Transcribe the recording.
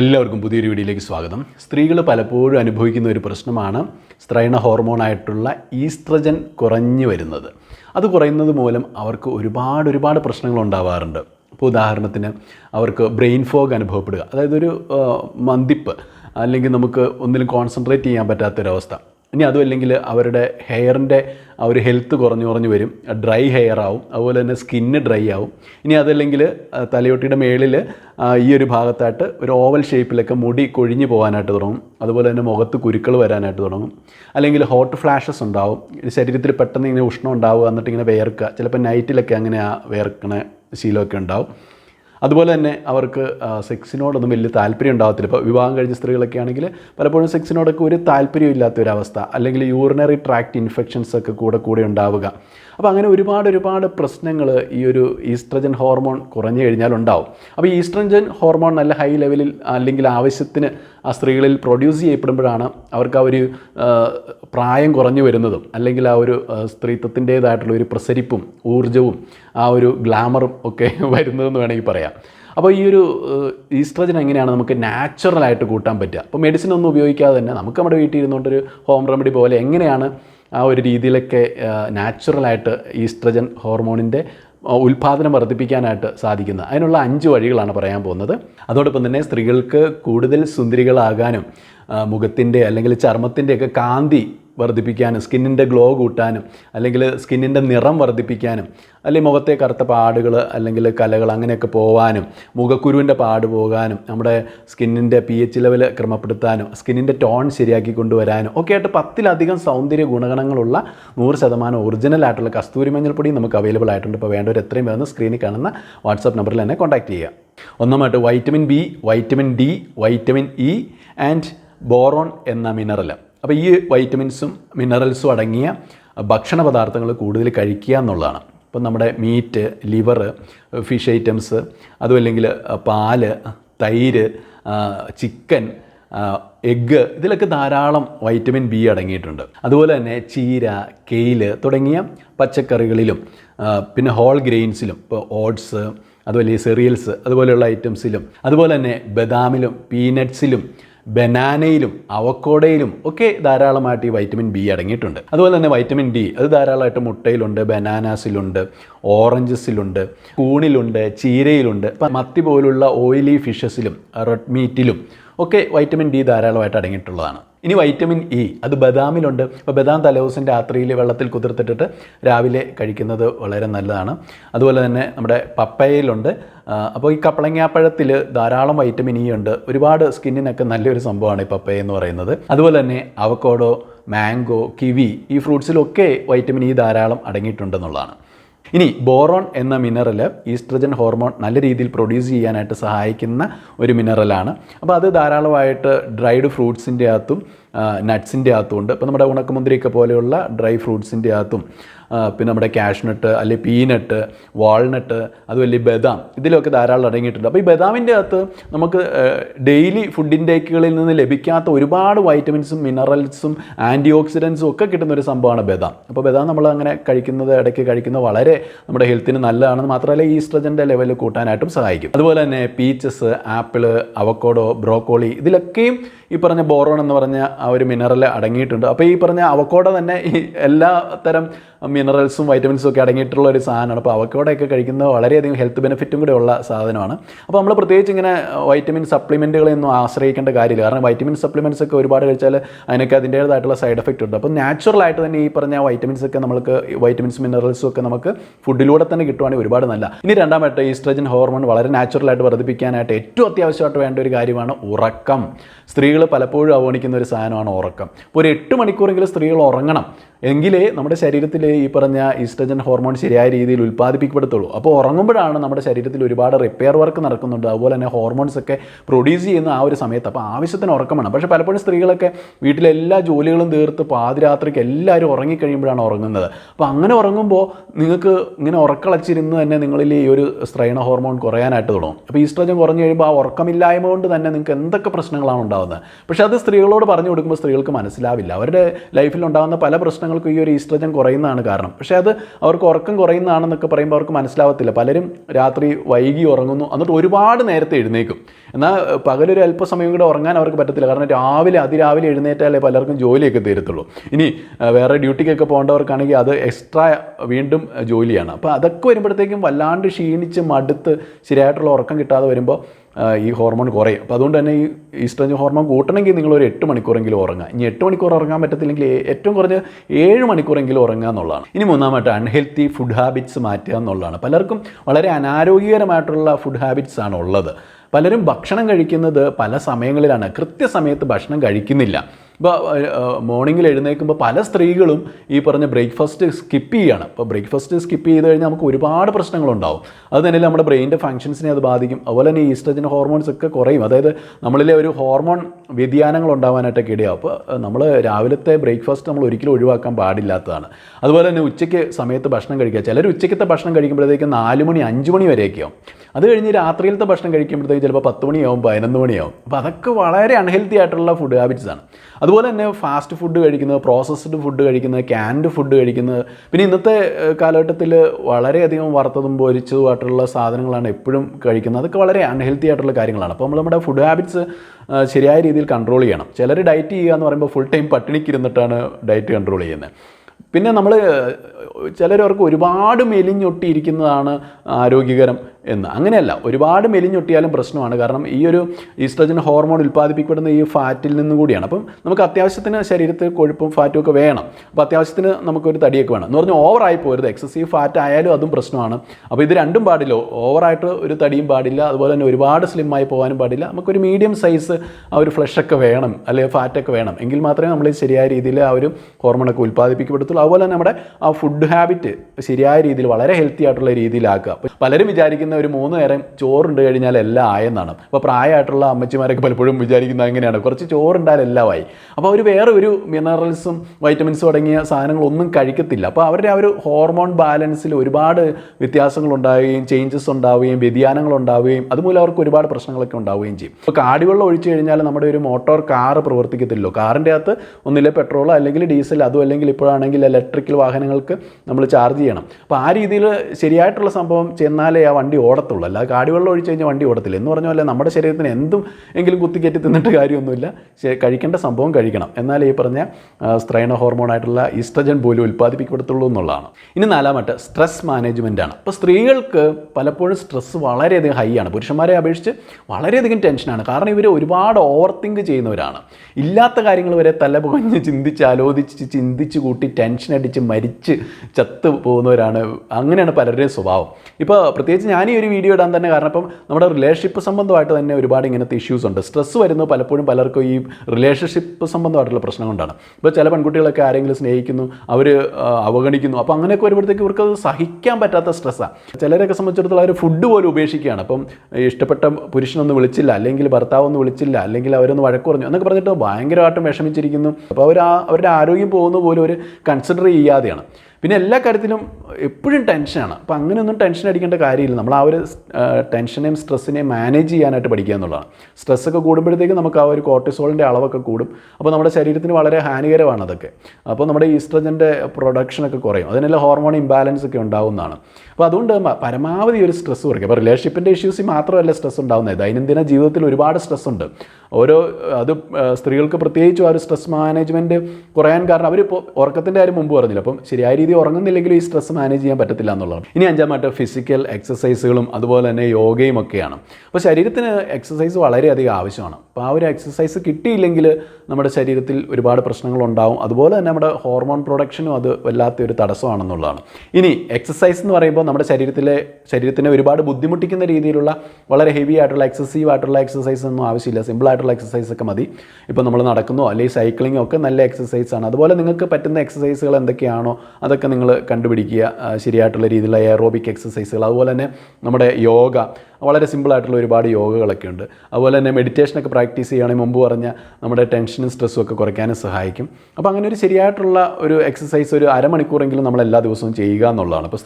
എല്ലാവർക്കും പുതിയൊരു വീഡിയോയിലേക്ക് സ്വാഗതം. സ്ത്രീകൾ പലപ്പോഴും അനുഭവിക്കുന്ന ഒരു പ്രശ്നമാണ് സ്ത്രൈണ ഹോർമോണായിട്ടുള്ള ഈസ്ട്രജൻ കുറഞ്ഞു വരുന്നത്. അത് കുറയുന്നത് മൂലം അവർക്ക് ഒരുപാട് ഒരുപാട് പ്രശ്നങ്ങൾ ഉണ്ടാവാറുണ്ട്. ഇപ്പോൾ ഉദാഹരണത്തിന് അവർക്ക് ബ്രെയിൻ ഫോഗ് അനുഭവപ്പെടുക. അതായത് ഒരു മന്തിപ്പ് അല്ലെങ്കിൽ നമുക്ക് ഒന്നിലും കോൺസെൻട്രേറ്റ് ചെയ്യാൻ പറ്റാത്തൊരവസ്ഥ. ഇനി അതും അല്ലെങ്കിൽ അവരുടെ ഹെയറിന്റെ ആ ഒരു ഹെൽത്ത് കുറഞ്ഞു കുറഞ്ഞു വരും. ഡ്രൈ ഹെയർ ആവും അതുപോലെ തന്നെ സ്കിന്ന് ഡ്രൈ ആവും. ഇനി അതല്ലെങ്കിൽ തലയൊട്ടിയുടെ മേളിൽ ഈ ഒരു ഭാഗത്തായിട്ട് ഒരു ഓവൽ ഷേപ്പിലൊക്കെ മുടി കൊഴിഞ്ഞു പോകാനായിട്ട് തുടങ്ങും. അതുപോലെ തന്നെ മുഖത്ത് കുരുക്കൾ വരാനായിട്ട് തുടങ്ങും. അല്ലെങ്കിൽ ഹോട്ട് ഫ്ലാഷസ് ഉണ്ടാവും. ശരീരത്തിൽ പെട്ടെന്ന് ഇങ്ങനെ ഉഷ്ണം ഉണ്ടാവുക എന്നിട്ട് ഇങ്ങനെ വേർക്കുക. ചിലപ്പോൾ നൈറ്റിലൊക്കെ അങ്ങനെ ആ വേർക്കണ ശീലമൊക്കെ ഉണ്ടാവും. അതുപോലെ തന്നെ അവർക്ക് സെക്സിനോടൊന്നും വലിയ താല്പര്യം ഉണ്ടാകത്തില്ല. ഇപ്പോൾ വിവാഹം കഴിഞ്ഞ സ്ത്രീകളൊക്കെ ആണെങ്കിൽ പലപ്പോഴും സെക്സിനോടൊക്കെ ഒരു താല്പര്യം ഇല്ലാത്തൊരവസ്ഥ. അല്ലെങ്കിൽ യൂറിനറി ട്രാക്ട് ഇൻഫെക്ഷൻസ് ഒക്കെ കൂടെ കൂടെ ഉണ്ടാവുക. അപ്പോൾ അങ്ങനെ ഒരുപാട് ഒരുപാട് പ്രശ്നങ്ങൾ ഈ ഒരു ഈസ്ട്രജൻ ഹോർമോൺ കുറഞ്ഞു കഴിഞ്ഞാൽ ഉണ്ടാവും. അപ്പോൾ ഈ ഈസ്ട്രജൻ ഹോർമോൺ നല്ല ഹൈ ലെവലിൽ അല്ലെങ്കിൽ ആവശ്യത്തിന് ആ സ്ത്രീകളിൽ പ്രൊഡ്യൂസ് ചെയ്യപ്പെടുമ്പോഴാണ് അവർക്ക് ആ ഒരു പ്രായം കുറഞ്ഞു വരുന്നതും അല്ലെങ്കിൽ ആ ഒരു സ്ത്രീത്വത്തിന്റേതായിട്ടുള്ള ഒരു പ്രസരിപ്പും ഊർജവും ആ ഒരു ഗ്ലാമറും ഒക്കെ വരുന്നതെന്ന് വേണമെങ്കിൽ പറയാം. അപ്പോൾ ഈ ഒരു ഈസ്ട്രജൻ എങ്ങനെയാണ് നമുക്ക് നാച്ചുറലായിട്ട് കൂട്ടാൻ പറ്റുക? അപ്പോൾ മെഡിസിൻ ഒന്നും ഉപയോഗിക്കാതെ തന്നെ നമുക്ക് നമ്മുടെ വീട്ടിൽ ഇരുന്നുകൊണ്ടൊരു ഹോം റെമഡി പോലെ എങ്ങനെയാണ് ആ ഒരു രീതിയിലൊക്കെ നാച്ചുറലായിട്ട് ഈസ്ട്രജൻ ഹോർമോണിന്റെ ഉൽപാദനം വർദ്ധിപ്പിക്കാനായിട്ട് സാധിക്കുന്ന അതിനുള്ള അഞ്ച് വഴികളാണ് പറയാൻ പോകുന്നത്. അതോടൊപ്പം തന്നെ സ്ത്രീകൾക്ക് കൂടുതൽ സുന്ദരികളാകാനും മുഖത്തിന്റെ അല്ലെങ്കിൽ ചർമ്മത്തിന്റെയൊക്കെ കാന്തി വർദ്ധിപ്പിക്കാനും സ്കിന്നിന്റെ ഗ്ലോ കൂട്ടാനും അല്ലെങ്കിൽ സ്കിന്നിന്റെ നിറം വർദ്ധിപ്പിക്കാനും അല്ലെങ്കിൽ മുഖത്തെ കറുത്ത പാടുകൾ അല്ലെങ്കിൽ കലകൾ അങ്ങനെയൊക്കെ പോകാനും മുഖക്കുരുവിന്റെ പാട് പോകാനും നമ്മുടെ സ്കിന്നിന്റെ പി എച്ച് ലെവൽ ക്രമപ്പെടുത്താനും സ്കിന്നിന്റെ ടോൺ ശരിയാക്കി കൊണ്ടുവരാനും ഒക്കെ ആയിട്ട് പത്തിലധികം സൗന്ദര്യ ഗുണഗണങ്ങളുള്ള നൂറ് ശതമാനം ഒറിജിനൽ ആയിട്ടുള്ള കസ്തൂരി മഞ്ഞൾപ്പൊടി നമുക്ക് അവൈലബിൾ ആയിട്ടുണ്ട്. ഇപ്പോൾ വേണ്ടവർ എത്രയും വേഗം സ്ക്രീനിൽ കാണുന്ന വാട്സാപ്പ് നമ്പറിൽ തന്നെ കോൺടാക്റ്റ് ചെയ്യുക. ഒന്നാമത്തെ vitamin B vitamin D vitamin E and boron എന്ന മിനറൽ അപ്പോൾ ഈ വൈറ്റമിൻസും മിനറൽസും അടങ്ങിയ ഭക്ഷണ പദാർത്ഥങ്ങൾ കൂടുതൽ കഴിക്കുക എന്നുള്ളതാണ്. ഇപ്പം നമ്മുടെ മീറ്റ് ലിവർ ഫിഷ് ഐറ്റംസ് അതും അല്ലെങ്കിൽ പാൽ തൈര് ചിക്കൻ എഗ്ഗ് ഇതിലൊക്കെ ധാരാളം വൈറ്റമിൻ ബി അടങ്ങിയിട്ടുണ്ട്. അതുപോലെ തന്നെ ചീര കെയിൽ തുടങ്ങിയ പച്ചക്കറികളിലും പിന്നെ ഹോൾ ഗ്രെയിൻസിലും ഇപ്പോൾ ഓട്സ് അതുപോലെ സെറിയൽസ് അതുപോലെയുള്ള ഐറ്റംസിലും അതുപോലെ തന്നെ ബദാമിലും പീനട്സിലും ബനാനയിലും അവക്കോടയിലും ഒക്കെ ധാരാളമായിട്ട് ഈ വൈറ്റമിൻ ബി അടങ്ങിയിട്ടുണ്ട്. അതുപോലെ തന്നെ വൈറ്റമിൻ ഡി അത് ധാരാളമായിട്ട് മുട്ടയിലുണ്ട് ബനാനാസിലുണ്ട് ഓറഞ്ചസിലുണ്ട് കൂണിലുണ്ട് ചീരയിലുണ്ട്. മത്തി പോലുള്ള ഓയിലി ഫിഷസിലും റെഡ് മീറ്റിലും ഒക്കെ വൈറ്റമിൻ ഡി ധാരാളമായിട്ട് അടങ്ങിയിട്ടുള്ളതാണ്. ഇനി വൈറ്റമിൻ ഇ അത് ബദാമിലുണ്ട്. അപ്പോൾ ബദാം തലേദിവസം രാത്രിയിൽ വെള്ളത്തിൽ കുതിർത്തിട്ടിട്ട് രാവിലെ കഴിക്കുന്നത് വളരെ നല്ലതാണ്. അതുപോലെ തന്നെ നമ്മുടെ പപ്പയയിലുണ്ട്. അപ്പോൾ ഈ കപ്പളങ്ങാപ്പഴത്തിൽ ധാരാളം വൈറ്റമിൻ ഇ ഉണ്ട്. ഒരുപാട് സ്കിന്നിനൊക്കെ നല്ലൊരു സംഭവമാണ് ഈ പപ്പയ എന്ന് പറയുന്നത്. അതുപോലെ തന്നെ അവക്കോഡോ മാംഗോ കിവി ഈ ഫ്രൂട്ട്സിലൊക്കെ വൈറ്റമിൻ ഇ ധാരാളം അടങ്ങിയിട്ടുണ്ടെന്നുള്ളതാണ്. ഇനി ബോറോൺ എന്ന മിനറൽ ഈസ്ട്രജൻ ഹോർമോൺ നല്ല രീതിയിൽ പ്രൊഡ്യൂസ് ചെയ്യാനായിട്ട് സഹായിക്കുന്ന ഒരു മിനറലാണ് അപ്പോൾ അത് ധാരാളമായിട്ട് ഡ്രൈഡ് ഫ്രൂട്ട്സിന്റെ അകത്തും നട്ട്സിന്റെ അകത്തും ഉണ്ട് ഇപ്പോൾ നമ്മുടെ ഉണക്കമുന്തിരിയൊക്കെ പോലെയുള്ള ഡ്രൈ ഫ്രൂട്ട്സിന്റെ അകത്തും പിന്നെ നമ്മുടെ കാഷ്നട്ട് അല്ലെങ്കിൽ പീനട്ട് വാൾനട്ട് അതുപോലെ ബദാം ഇതിലൊക്കെ ധാരാളം അടങ്ങിയിട്ടുണ്ട്. അപ്പോൾ ഈ ബദാമിന്റെ അകത്ത് നമുക്ക് ഡെയിലി ഫുഡ് ഇൻടേക്കുകളിൽ നിന്ന് ലഭിക്കാത്ത ഒരുപാട് വൈറ്റമിൻസും മിനറൽസും ആന്റി ഓക്സിഡൻസും ഒക്കെ കിട്ടുന്ന ഒരു സംഭവമാണ് ബദാം. അപ്പോൾ ബദാം നമ്മൾ അങ്ങനെ കഴിക്കുന്നത് ഇടയ്ക്ക് കഴിക്കുന്നത് വളരെ നമ്മുടെ ഹെൽത്തിന് നല്ലതാണെന്ന് മാത്രമല്ല ഈസ്ട്രജന്റെ ലെവൽ കൂട്ടാനായിട്ടും സഹായിക്കും. അതുപോലെ തന്നെ പീച്ചസ് ആപ്പിൾ അവക്കോഡോ ബ്രോക്കോളി ഇതിലൊക്കെയും ഈ പറഞ്ഞ ബോറോൺ എന്ന് പറഞ്ഞ ആ ഒരു മിനറൽ അടങ്ങിയിട്ടുണ്ട്. അപ്പോൾ ഈ പറഞ്ഞ അവക്കോട തന്നെ ഈ എല്ലാ തരം മിനറൽസും വൈറ്റമിൻസും ഒക്കെ അടങ്ങിയിട്ടുള്ള ഒരു സാധനമാണ്. അപ്പോൾ അവക്കോടൊക്കെ കഴിക്കുന്നത് വളരെയധികം ഹെൽത്ത് ബെനിഫിറ്റും കൂടെ ഉള്ള സാധനമാണ്. അപ്പോൾ നമ്മൾ പ്രത്യേകിച്ച് ഇങ്ങനെ വൈറ്റമിൻ സപ്ലിമെന്റുകളെയൊന്നും ആശ്രയിക്കേണ്ട കാര്യമില്ല. കാരണം വൈറ്റമിൻ സപ്ലിമെന്റ്സ് ഒക്കെ ഒരുപാട് കഴിച്ചാൽ അതിനൊക്കെ അതിന്റേതായിട്ടുള്ള സൈഡ് എഫക്റ്റ് ഉണ്ട്. അപ്പോൾ നാച്ചുറലായിട്ട് തന്നെ ഈ പറഞ്ഞ വൈറ്റമിൻസ് ഒക്കെ നമുക്ക് വൈറ്റമിൻസ് മിനറൽസും ഒക്കെ നമുക്ക് ഫുഡിലൂടെ തന്നെ കിട്ടുവാണെങ്കിൽ ഒരുപാട് നല്ല ഇനി രണ്ടാമത്തെ ഈസ്ട്രജൻ ഹോർമോൺ വളരെ നാച്ചുറലായിട്ട് വർദ്ധിപ്പിക്കാനായിട്ട് ഏറ്റവും അത്യാവശ്യമായിട്ട് വേണ്ട ഒരു കാര്യമാണ് ഉറക്കം. സ്ത്രീകൾ പലപ്പോഴും അവഗണിക്കുന്ന ഒരു സാധനമാണ് ഉറക്കം. ഒരു എട്ട് മണിക്കൂറെങ്കിലും സ്ത്രീകൾ ഉറങ്ങണം. എങ്കിലേ നമ്മുടെ ശരീരത്തിൽ ഈ പറഞ്ഞ ഈസ്ട്രജൻ ഹോർമോൺ ശരിയായ രീതിയിൽ ഉൽപ്പാദിപ്പിക്കപ്പെടുത്തുള്ളൂ. അപ്പോൾ ഉറങ്ങുമ്പോഴാണ് നമ്മുടെ ശരീരത്തിൽ ഒരുപാട് റിപ്പയർ വർക്ക് നടക്കുന്നുണ്ട്. അതുപോലെ തന്നെ ഹോർമോൺസ് ഒക്കെ പ്രൊഡ്യൂസ് ചെയ്യുന്ന ആ ഒരു സമയത്ത്. അപ്പോൾ ആവശ്യത്തിന് ഉറക്കം വേണം പക്ഷേ പലപ്പോഴും സ്ത്രീകളൊക്കെ വീട്ടിലെ എല്ലാ ജോലികളും തീർത്ത് പാതിരാത്രിക്ക് എല്ലാവരും ഉറങ്ങിക്കഴിയുമ്പോഴാണ് ഉറങ്ങുന്നത്. അപ്പോൾ അങ്ങനെ ഉറങ്ങുമ്പോൾ നിങ്ങൾക്ക് ഇങ്ങനെ ഉറക്കളച്ചിരുന്ന് തന്നെ നിങ്ങളിൽ ഈ ഒരു സ്ത്രൈണ ഹോർമോൺ കുറയാനായിട്ട് തുടങ്ങും. അപ്പോൾ ഈസ്ട്രജൻ കുറഞ്ഞു കഴിയുമ്പോൾ ആ ഉറക്കമില്ലായ്മ കൊണ്ട് തന്നെ നിങ്ങൾക്ക് എന്തൊക്കെ പ്രശ്നങ്ങളാണ് ഉണ്ടാകുന്നത്? പക്ഷേ അത് സ്ത്രീകളോട് പറഞ്ഞു കൊടുക്കുമ്പോൾ സ്ത്രീകൾക്ക് മനസ്സിലാവില്ല. അവരുടെ ലൈഫിൽ ഉണ്ടാകുന്ന പല പ്രശ്നങ്ങൾക്കും ഈ ഒരു ഈസ്ട്രജൻ കുറയുന്നതാണ് കാരണം. പക്ഷേ അത് അവർക്ക് ഉറക്കം കുറയുന്നതാണെന്നൊക്കെ പറയുമ്പോൾ അവർക്ക് മനസ്സിലാവത്തില്ല. പലരും രാത്രി വൈകി ഉറങ്ങുന്നു. എന്നിട്ട് ഒരുപാട് നേരത്തെ എഴുന്നേക്കും എന്നാൽ പകലൊരു അല്പസമയം കൂടെ ഉറങ്ങാൻ അവർക്ക് പറ്റത്തില്ല. കാരണം രാവിലെ അതിരാവിലെ എഴുന്നേറ്റാലേ പലർക്കും ജോലിയൊക്കെ തീരത്തുള്ളൂ. ഇനി വേറെ ഡ്യൂട്ടിക്കൊക്കെ പോകേണ്ടവർക്കാണെങ്കിൽ അത് എക്സ്ട്രാ വീണ്ടും ജോലിയാണ്. അപ്പോൾ അതൊക്കെ വരുമ്പോഴത്തേക്കും വല്ലാണ്ട് ക്ഷീണിച്ച് മടുത്ത് ശരിയായിട്ടുള്ള ഉറക്കം കിട്ടാതെ വരുമ്പോൾ ഈ ഹോർമോൺ കുറയും. അപ്പോൾ അതുകൊണ്ട് തന്നെ ഈ ഈസ്ട്രജൻ ഹോർമോൺ കൂട്ടണമെങ്കിൽ നിങ്ങൾ ഒരു എട്ട് മണിക്കൂറെങ്കിലും ഉറങ്ങുക ഇനി എട്ട് മണിക്കൂർ ഉറങ്ങാൻ പറ്റത്തില്ലെങ്കിൽ ഏറ്റവും കുറഞ്ഞ ഏഴ് മണിക്കൂറെങ്കിലും ഉറങ്ങുക എന്നുള്ളതാണ്. ഇനി മൂന്നാമത്തെ അൺഹെൽത്തി ഫുഡ് ഹാബിറ്റ്സ് മാറ്റുക എന്നുള്ളതാണ്. പലർക്കും വളരെ അനാരോഗ്യകരമായിട്ടുള്ള ഫുഡ് ഹാബിറ്റ്സ് ആണ് ഉള്ളത്. പലരും ഭക്ഷണം കഴിക്കുന്നത് പല സമയങ്ങളിലാണ്. കൃത്യസമയത്ത് ഭക്ഷണം കഴിക്കുന്നില്ല. ഇപ്പോൾ മോർണിംഗിൽ എഴുന്നേൽക്കുമ്പോൾ പല സ്ത്രീകളും ഈ പറഞ്ഞ ബ്രേക്ക്ഫാസ്റ്റ് സ്കിപ്പ് ചെയ്യുകയാണ് അപ്പോൾ ബ്രേക്ക്ഫാസ്റ്റ് സ്കിപ്പ് ചെയ്ത് കഴിഞ്ഞാൽ നമുക്ക് ഒരുപാട് പ്രശ്നങ്ങളുണ്ടാവും. അത് തന്നെ നമ്മുടെ ബ്രെയിന്റെ ഫങ്ഷൻസിനെ അത് ബാധിക്കും. അതുപോലെ തന്നെ ഈസ്ട്രജൻ ഹോർമോൺസ് ഒക്കെ കുറയും. അതായത് നമ്മളിലെ ഒരു ഹോർമോൺ വ്യതിയാനങ്ങൾ ഉണ്ടാവാനായിട്ടൊക്കെ ഇടയാവും. അപ്പോൾ നമ്മൾ രാവിലത്തെ ബ്രേക്ക്ഫാസ്റ്റ് നമ്മൾ ഒരിക്കലും ഒഴിവാക്കാൻ പാടില്ലാത്തതാണ്. അതുപോലെ തന്നെ ഉച്ചയ്ക്ക് സമയത്ത് ഭക്ഷണം കഴിക്കുക. ചിലർ ഉച്ചയ്ക്കത്തെ ഭക്ഷണം കഴിക്കുമ്പോഴത്തേക്കും നാല് മണി അഞ്ച് മണി വരെയൊക്കെ ആവും അത് കഴിഞ്ഞ് രാത്രിയിലത്തെ ഭക്ഷണം കഴിക്കുമ്പോഴത്തേക്ക് ചിലപ്പോൾ പത്ത് മണിയാവും പതിനൊന്ന് മണിയാവും. അപ്പോൾ അതൊക്കെ വളരെ അൺഹെൽത്തി ആയിട്ടുള്ള ഫുഡ് ഹാബിറ്റ്സ് ആണ്. അതുപോലെ തന്നെ ഫാസ്റ്റ് ഫുഡ് കഴിക്കുന്നത് പ്രോസസ്ഡ് ഫുഡ് കഴിക്കുന്നത് ക്യാൻഡ് ഫുഡ് കഴിക്കുന്നത്. പിന്നെ ഇന്നത്തെ കാലഘട്ടത്തിൽ വളരെയധികം വറുത്തതും പൊരിച്ചതുമായിട്ടുള്ള സാധനങ്ങളാണ് എപ്പോഴും കഴിക്കുന്നത്. അതൊക്കെ വളരെ അൺഹെൽത്തി ആയിട്ടുള്ള കാര്യങ്ങളാണ്. അപ്പോൾ നമ്മൾ നമ്മുടെ ഫുഡ് ഹാബിറ്റ്സ് ശരിയായ രീതിയിൽ കൺട്രോൾ ചെയ്യണം. ചിലർ ഡയറ്റ് ചെയ്യുക എന്ന് പറയുമ്പോൾ ഫുൾ ടൈം പട്ടിണിക്ക് ഇരുന്നിട്ടാണ് ഡയറ്റ് കൺട്രോൾ ചെയ്യുന്നത് പിന്നെ നമ്മൾ ചിലരവർക്ക് ഒരുപാട് മെലിഞ്ഞൊട്ടിയിരിക്കുന്നതാണ് ആരോഗ്യകരം. എന്ന്. അങ്ങനെയല്ല ഒരുപാട് മെലിഞ്ഞൊട്ടിയാലും പ്രശ്നമാണ്. കാരണം ഈ ഒരു ഈസ്ട്രജൻ ഹോർമോൺ ഉൽപ്പാദിപ്പിക്കപ്പെടുന്ന ഈ ഫാറ്റിൽ നിന്ന് കൂടിയാണ്. അപ്പം നമുക്ക് അത്യാവശ്യത്തിന് ശരീരത്തിൽ കൊഴുപ്പും ഫാറ്റും ഒക്കെ വേണം. അപ്പോൾ അത്യാവശ്യത്തിന് നമുക്കൊരു തടിയൊക്കെ വേണം. എന്ന് പറഞ്ഞാൽ ഓവറായി പോരുത്. എക്സസീവ് ഫാറ്റ് ആയാലും അതും പ്രശ്നമാണ്. അപ്പോൾ ഇത് രണ്ടും പാടില്ല. ഓവറായിട്ട് ഒരു തടിയും പാടില്ല. അതുപോലെ തന്നെ ഒരുപാട് സ്ലിമ്മായി പോകാനും പാടില്ല. നമുക്കൊരു മീഡിയം സൈസ് ആ ഒരു ഫ്ലഷൊക്കെ വേണം. അല്ലെങ്കിൽ ഫാറ്റൊക്കെ വേണം. എങ്കിൽ മാത്രമേ നമ്മൾ ശരിയായ രീതിയിൽ ആ ഒരു ഹോർമോണൊക്കെ ഉൽപ്പാദിപ്പിക്കപ്പെടത്തുള്ളൂ. അതുപോലെ തന്നെ നമ്മുടെ ആ ഫുഡ് ഹാബിറ്റ് ശരിയായ രീതിയിൽ വളരെ ഹെൽത്തി ആയിട്ടുള്ള രീതിയിലാക്കുക. പലരും വിചാരിക്കുന്ന ഒരു മൂന്ന് നേരം ചോറുണ്ട് കഴിഞ്ഞാൽ എല്ലാം ആയെന്നാണ്. അപ്പോൾ പ്രായമായിട്ടുള്ള അമ്മച്ചിമാരൊക്കെ പലപ്പോഴും വിചാരിക്കുന്നത് അങ്ങനെയാണ്. കുറച്ച് ചോറുണ്ടായാൽ എല്ലാം ആയി. അപ്പോൾ അവർ വേറെ ഒരു മിനറൽസും വൈറ്റമിൻസും അടങ്ങിയ സാധനങ്ങളൊന്നും കഴിക്കത്തില്ല. അപ്പോൾ അവരുടെ ആ ഒരു ഹോർമോൺ ബാലൻസിൽ ഒരുപാട് വ്യത്യാസങ്ങൾ ഉണ്ടാവുകയും ചേഞ്ചസ് ഉണ്ടാവുകയും വ്യതിയാനങ്ങൾ ഉണ്ടാവുകയും അതുമൂലം അവർക്ക് ഒരുപാട് പ്രശ്നങ്ങളൊക്കെ ഉണ്ടാവുകയും ചെയ്യും. ഇപ്പോൾ കാടിവെള്ളം ഒഴിച്ചു കഴിഞ്ഞാൽ നമ്മുടെ ഒരു മോട്ടോർ കാർ പ്രവർത്തിക്കത്തില്ലല്ലോ. കാറിന്റെ അകത്ത് ഒന്നിലെ പെട്രോൾ അല്ലെങ്കിൽ ഡീസൽ അതും അല്ലെങ്കിൽ ഇപ്പോഴാണെങ്കിൽ ഇലക്ട്രിക്കൽ വാഹനങ്ങൾക്ക് നമ്മൾ ചാർജ് ചെയ്യണം. അപ്പോൾ ആ രീതിയിൽ ശരിയായിട്ടുള്ള സംഭവം ചെന്നാലേ ആ വണ്ടി ഓടത്തുള്ളൂ. അല്ലാതെ കാടിവെള്ളം ഒഴിച്ച് കഴിഞ്ഞാൽ വണ്ടി ഓടത്തില്ല. എന്ന് പറഞ്ഞ പോലെ നമ്മുടെ ശരീരത്തിന് എന്തും എങ്കിലും കുത്തിക്കയറ്റി തിന്നിട്ട് കാര്യമൊന്നുമില്ല. കഴിക്കേണ്ട സംഭവം കഴിക്കണം. എന്നാൽ ഈ പറഞ്ഞ സ്ത്രൈണ ഹോർമോണായിട്ടുള്ള ഈസ്ട്രജൻ പോലും ഉൽപ്പാദിപ്പിക്കപ്പെടത്തുള്ളൂ എന്നുള്ളതാണ്. ഇനി നാലാമത്തെ സ്ട്രെസ് മാനേജ്മെന്റ് ആണ്. അപ്പോൾ സ്ത്രീകൾക്ക് പലപ്പോഴും സ്ട്രെസ് വളരെയധികം ഹൈ ആണ്. പുരുഷന്മാരെ അപേക്ഷിച്ച് വളരെയധികം ടെൻഷനാണ് കാരണം ഇവർ ഒരുപാട് ഓവർ തിങ്ക് ചെയ്യുന്നവരാണ്. ഇല്ലാത്ത കാര്യങ്ങൾ വരെ തല പുകഞ്ഞ് ചിന്തിച്ച് ആലോചിച്ച് ചിന്തിച്ച് കൂട്ടി ടെൻഷൻ അടിച്ച് മരിച്ച് ചത്ത് പോകുന്നവരാണ്. അങ്ങനെയാണ് പലരുടെയും സ്വഭാവം. ഇപ്പോൾ പ്രത്യേകിച്ച് ഞാൻ ഈ ഒരു വീഡിയോ ഇടാൻ തന്നെ കാരണം ഇപ്പം നമ്മുടെ റിലേഷൻഷിപ്പ് സംബന്ധമായിട്ട് തന്നെ ഒരുപാട് ഇങ്ങനത്തെ ഇഷ്യൂസ് ഉണ്ട്. സ്ട്രെസ് വരുന്നത് പലപ്പോഴും പലർക്കും ഈ റിലേഷൻഷിപ്പ് സംബന്ധമായിട്ടുള്ള പ്രശ്നം കൊണ്ടാണ്. ഇപ്പോൾ ചില പെൺകുട്ടികളൊക്കെ ആരെങ്കിലും സ്നേഹിക്കുന്നു അവർ അവഗണിക്കുന്നു. അപ്പോൾ അങ്ങനെയൊക്കെ വരുമ്പോഴത്തേക്ക് ഇവർക്ക് അത് സഹിക്കാൻ പറ്റാത്ത സ്ട്രെസ്സാണ് ചിലരൊക്കെ സംബന്ധിച്ചിടത്തോളം അവർ ഫുഡ് പോലും ഉപേക്ഷിക്കുകയാണ്. അപ്പം ഇഷ്ടപ്പെട്ട പുരുഷനൊന്ന് വിളിച്ചില്ല അല്ലെങ്കിൽ ഭർത്താവ് ഒന്ന് വിളിച്ചില്ല അല്ലെങ്കിൽ അവരൊന്ന് വഴക്ക് പറഞ്ഞു എന്നൊക്കെ പറഞ്ഞിട്ട് ഭയങ്കരമായിട്ടും വിഷമിച്ചിരിക്കുന്നു. അപ്പോൾ അവർ അവരുടെ ആരോഗ്യം പോകുന്ന പോലും അവർ കൺസിഡർ ചെയ്യാതെയാണ്. പിന്നെ എല്ലാ കാര്യത്തിലും എപ്പോഴും ടെൻഷനാണ് അപ്പോൾ അങ്ങനെയൊന്നും ടെൻഷൻ അടിക്കേണ്ട കാര്യമില്ല. നമ്മൾ ആ ഒരു ടെൻഷനെയും സ്ട്രെസ്സിനെയും മാനേജ് ചെയ്യാനായിട്ട് പഠിക്കുക എന്നുള്ളതാണ്. സ്ട്രെസ്സൊക്കെ കൂടുമ്പോഴത്തേക്ക് നമുക്ക് ആ ഒരു കോർട്ടിസോളിന്റെ അളവൊക്കെ കൂടും. അപ്പോൾ നമ്മുടെ ശരീരത്തിന് വളരെ ഹാനികരമാണ് അതൊക്കെ. അപ്പോൾ നമ്മുടെ ഈസ്ട്രജന്റെ പ്രൊഡക്ഷനൊക്കെ കുറയും. അതിനെല്ലാം ഹോർമോൺ ഇംബാലൻസ് ഒക്കെ ഉണ്ടാവുന്നതാണ്. അപ്പോൾ അതുകൊണ്ട് പരമാവധി ഒരു സ്ട്രെസ് കുറയ്ക്കുക. അപ്പോൾ റിലേഷൻഷിപ്പിന്റെ ഇഷ്യൂസിൽ മാത്രമല്ല സ്ട്രെസ് ഉണ്ടാകുന്നത് ദൈനംദിന ജീവിതത്തിൽ ഒരുപാട് സ്ട്രെസ് ഉണ്ട്. ഓരോ അത് സ്ത്രീകൾക്ക് പ്രത്യേകിച്ചും ആ ഒരു സ്ട്രെസ് മാനേജ്മെന്റ് കുറയാൻ കാരണം അവരിപ്പോൾ ഉറക്കത്തിന്റെ കാര്യം മുമ്പ് പറഞ്ഞില്ല? അപ്പം ശരിയായ രീതിയിൽ ഉറങ്ങുന്നില്ലെങ്കിലും ഈ സ്ട്രെസ് മാനേജ് ചെയ്യാൻ പറ്റത്തില്ല എന്നുള്ളതാണ്. ഇനി അഞ്ചാമത്തെ ഫിസിക്കൽ എക്സസൈസുകളും അതുപോലെ തന്നെ യോഗയും ഒക്കെയാണ്. അപ്പോൾ ശരീരത്തിന് എക്സസൈസ് വളരെയധികം ആവശ്യമാണ്. അപ്പോൾ ആ ഒരു എക്സസൈസ് കിട്ടിയില്ലെങ്കിൽ നമ്മുടെ ശരീരത്തിൽ ഒരുപാട് പ്രശ്നങ്ങളുണ്ടാവും. അതുപോലെ തന്നെ നമ്മുടെ ഹോർമോൺ പ്രൊഡക്ഷനും അത് വല്ലാത്തൊരു തടസ്സമാണെന്നുള്ളതാണ്. ഇനി എക്സസൈസ് എന്ന് പറയുമ്പോൾ നമ്മുടെ ശരീരത്തിലെ ശരീരത്തിനെ ഒരുപാട് ബുദ്ധിമുട്ടിക്കുന്ന രീതിയിലുള്ള വളരെ ഹെവി ആയിട്ടുള്ള എക്സസീവ് ആയിട്ടുള്ള എക്സസൈസ് ഒന്നും ആവശ്യമില്ല. സിമ്പിൾ ആയിട്ടുള്ള എക്സസൈസ് ഒക്കെ മതി. ഇപ്പോൾ നമ്മൾ നടക്കുന്നോ അല്ലെങ്കിൽ സൈക്ലിങ്ങോ ഒക്കെ നല്ല എക്സസൈസ് ആണ്. അതുപോലെ നിങ്ങൾക്ക് പറ്റുന്ന എക്സസൈസുകൾ എന്തൊക്കെയാണോ അതൊക്കെ നിങ്ങൾ കണ്ടുപിടിക്കുക. ശരിയായിട്ടുള്ള രീതിയിലുള്ള എയറോബിക് എക്സസൈസുകൾ അതുപോലെ തന്നെ നമ്മുടെ യോഗ വളരെ സിമ്പിൾ ആയിട്ടുള്ള ഒരുപാട് യോഗകളൊക്കെ ഉണ്ട്. അതുപോലെ തന്നെ മെഡിറ്റേഷനൊക്കെ പ്രാക്ടീസ് ചെയ്യുകയാണെങ്കിൽ മുമ്പ് പറഞ്ഞ നമ്മുടെ ടെൻഷനും സ്ട്രെസ്സും ഒക്കെ കുറയ്ക്കാനും സഹായിക്കും. അപ്പോൾ അങ്ങനെ ഒരു ശരിയായിട്ടുള്ള ഒരു എക്സസൈസ് ഒരു അരമണിക്കൂറെങ്കിലും നമ്മൾ എല്ലാ ദിവസവും ചെയ്യുക എന്നുള്ളതാണ്. അപ്പോൾ